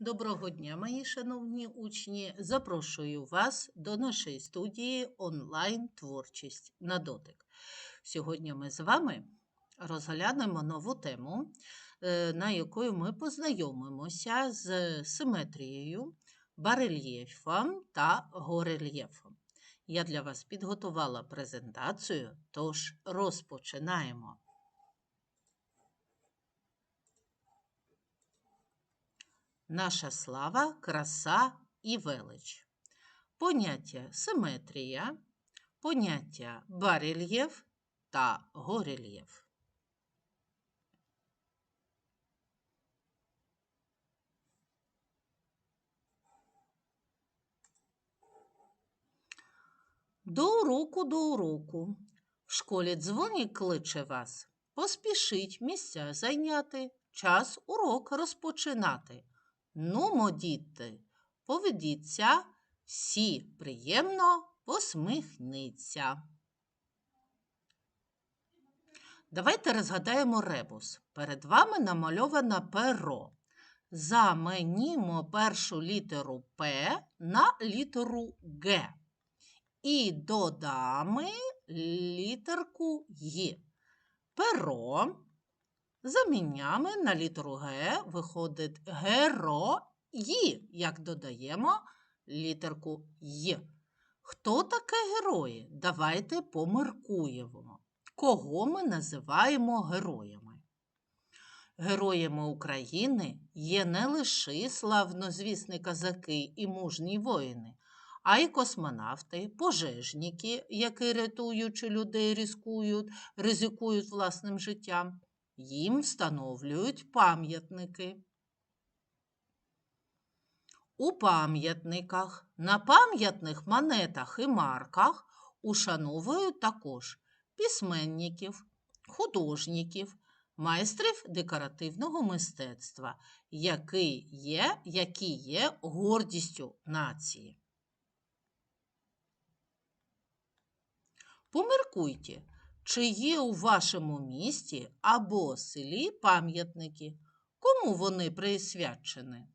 Доброго дня, мої шановні учні. Запрошую вас до нашої студії онлайн творчість на дотик. Сьогодні ми з вами розглянемо нову тему, е, на якою ми познайомимося з симетрією, барельєфом та горельєфом. Я для вас підготувала презентацію, тож розпочинаємо. Наша слава, краса і велич. Поняття симетрія, поняття барельєф та горельєф. До уроку до уроку. В школі дзвонік кличе вас. Поспішіть місця зайняти, час урок розпочинати. Нумо, діти, поведіться, всі приємно посміхніться. Давайте розгадаємо ребус. Перед вами намальоване перо. Заменімо першу літеру П на літеру Г. І додамо літерку Й. Перо заміняємо на літеру Г, виходить герої, як додаємо літерку Й. Хто таке герої? Давайте поміркуємо. Кого ми називаємо героями? Героями України є не лише славнозвісні козаки і мужні воїни, а й космонавти, пожежники, які рятуючи людей, ризикують, ризикують власним життям. Їм встановлюють пам'ятники. У пам'ятниках, на пам'ятних монетах і марках ушановують також письменників, художників, майстрів декоративного мистецтва, які є, які є гордістю нації. Поміркуйте, чи є у вашому місті або селі пам'ятники? Кому вони присвячені?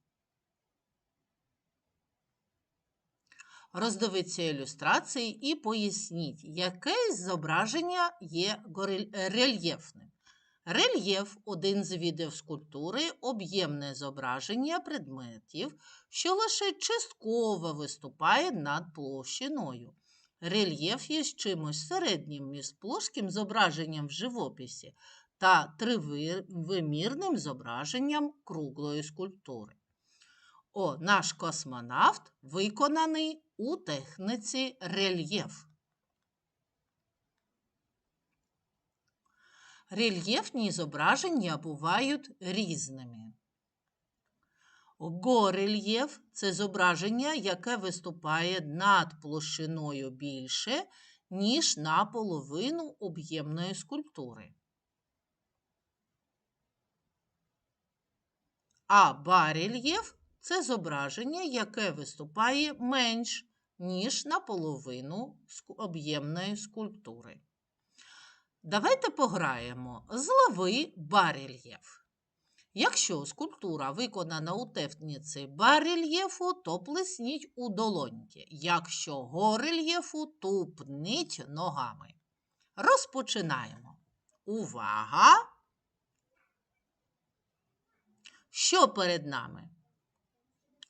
Роздивіться ілюстрації і поясніть, яке зображення є рельєфним. Рельєф один з видів скульптури, об'ємне зображення предметів, що лише частково виступає над площиною. Рельєф є чимось середнім між плоским зображенням в живописі та тривимірним зображенням круглої скульптури. О, наш космонавт виконаний у техніці рельєф. Рельєфні зображення бувають різними. Горельєф це зображення, яке виступає над площиною більше, ніж на половину об'ємної скульптури. А барельєф це зображення, яке виступає менш, ніж на половину об'ємної скульптури. Давайте пограємо злови барельєф. Якщо скульптура виконана у техніці барельєфу, то плесніть у долоньки. Якщо горельєфу, тупніть ногами. Розпочинаємо. Увага! Що перед нами?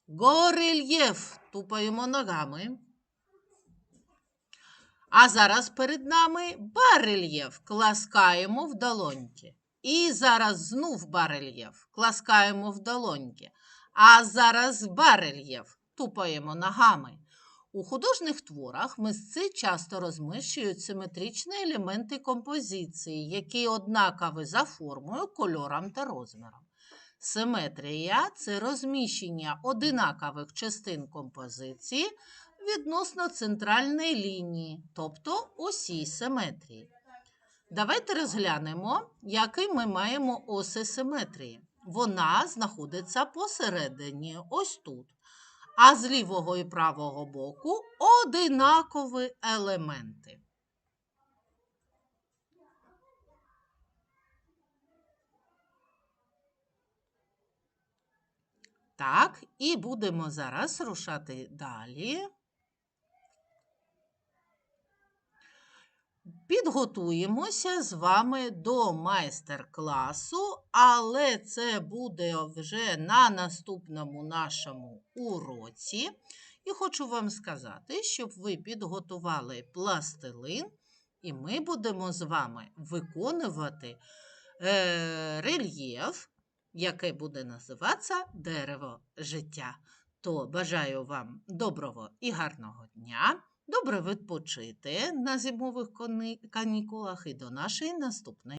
Горельєф тупаємо ногами. А зараз перед нами барельєф класкаємо в долоньки. І зараз знов барельєф, класкаємо в долоньки. А зараз барельєф, тупаємо ногами. У художніх творах мисці часто розміщують симетричні елементи композиції, які однакові за формою, кольором та розміром. Симетрія це розміщення одинакових частин композиції відносно центральної лінії, тобто осі симетрії. Давайте розглянемо, який ми маємо оси симетрії. Вона знаходиться посередині, ось тут. А з лівого і правого боку одинакові елементи. Так, і будемо зараз рушати далі. Підготуємося з вами до майстер-класу, але це буде вже на наступному нашому уроці. І хочу вам сказати, щоб ви підготували пластилин, і ми будемо з вами виконувати е, рельєф, яке буде називатися дерево життя. То бажаю вам доброго і гарного дня. Добре відпочити на зимових канікулах і до нашої наступної